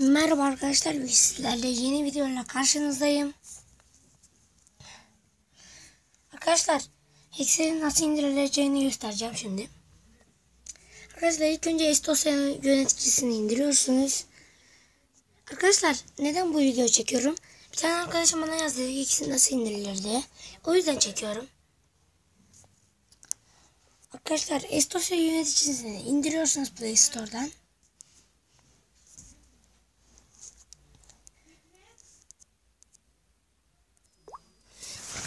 Merhaba arkadaşlar, bugün sizlerle yeni videoyla karşınızdayım. Arkadaşlar, Hex'in nasıl indirileceğini göstereceğim şimdi. Arkadaşlar ilk önce Estosya yöneticisini indiriyorsunuz. Arkadaşlar neden bu videoyu çekiyorum? Bir tane arkadaşım bana yazdı Hex'in nasıl indirilir diye. O yüzden çekiyorum. Arkadaşlar Estosya yöneticisini indiriyorsunuz Play Store'dan.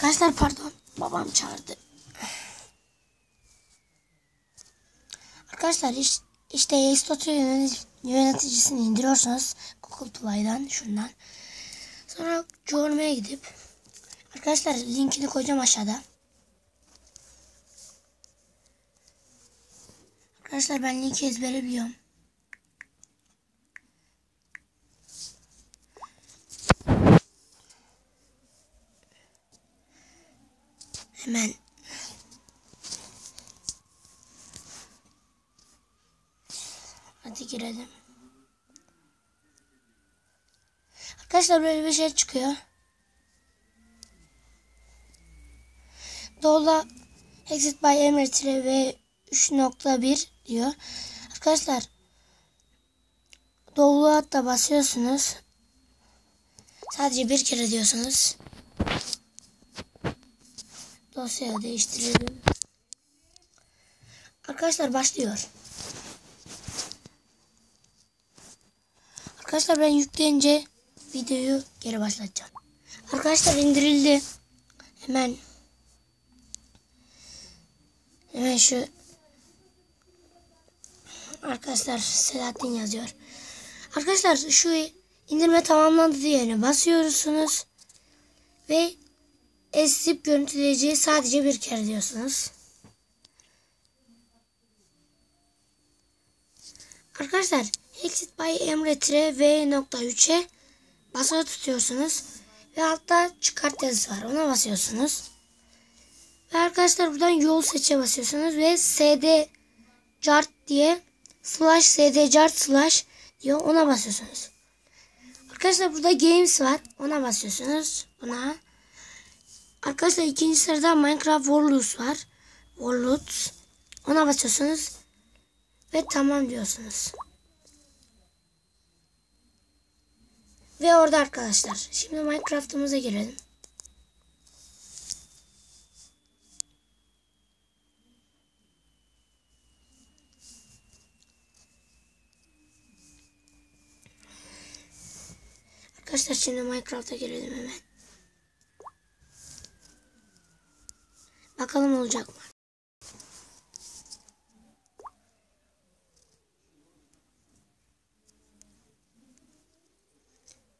Arkadaşlar pardon. Babam çağırdı. Arkadaşlar işte, işte Estotya yöneticisini indiriyorsunuz. Google Play'dan şundan. Sonra Jorma'ya gidip Arkadaşlar linkini koyacağım aşağıda. Arkadaşlar ben linki ezbere biliyorum. Hemen Hadi girelim. Arkadaşlar böyle bir şey çıkıyor. Dola Exit by Emirates ve 3.1 diyor. Arkadaşlar Doğulu hatta basıyorsunuz. Sadece bir kere diyorsunuz. Dosyayı değiştirelim. Arkadaşlar başlıyor. Arkadaşlar ben yükleyince videoyu geri başlatacağım. Arkadaşlar indirildi. Hemen hemen şu Arkadaşlar Selahattin yazıyor. Arkadaşlar şu indirme tamamlandı diyene basıyorsunuz ve esip görüntüleyiciyi sadece bir kere diyorsunuz. Arkadaşlar Exit by Emre V.3'e basılı tutuyorsunuz. Ve altta çıkart yazısı var. Ona basıyorsunuz. Ve arkadaşlar buradan yol seçe basıyorsunuz. Ve SD cart diye slash SD cart slash diyor. Ona basıyorsunuz. Arkadaşlar burada games var. Ona basıyorsunuz. Buna. Arkadaşlar ikinci sırada Minecraft Warlords var. Warlords. Ona basıyorsunuz. Ve tamam diyorsunuz. Ve orada arkadaşlar. Şimdi Minecraft'ımıza girelim. Arkadaşlar şimdi Minecraft'a girelim hemen. Bakalım olacak mı?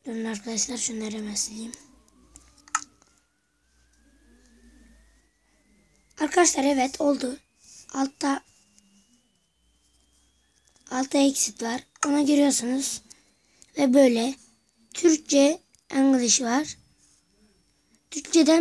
Durun arkadaşlar şunları hemen sileyim. Arkadaşlar evet oldu. Altta altta exit var. Ona giriyorsunuz. Ve böyle Türkçe English var. Türkçeden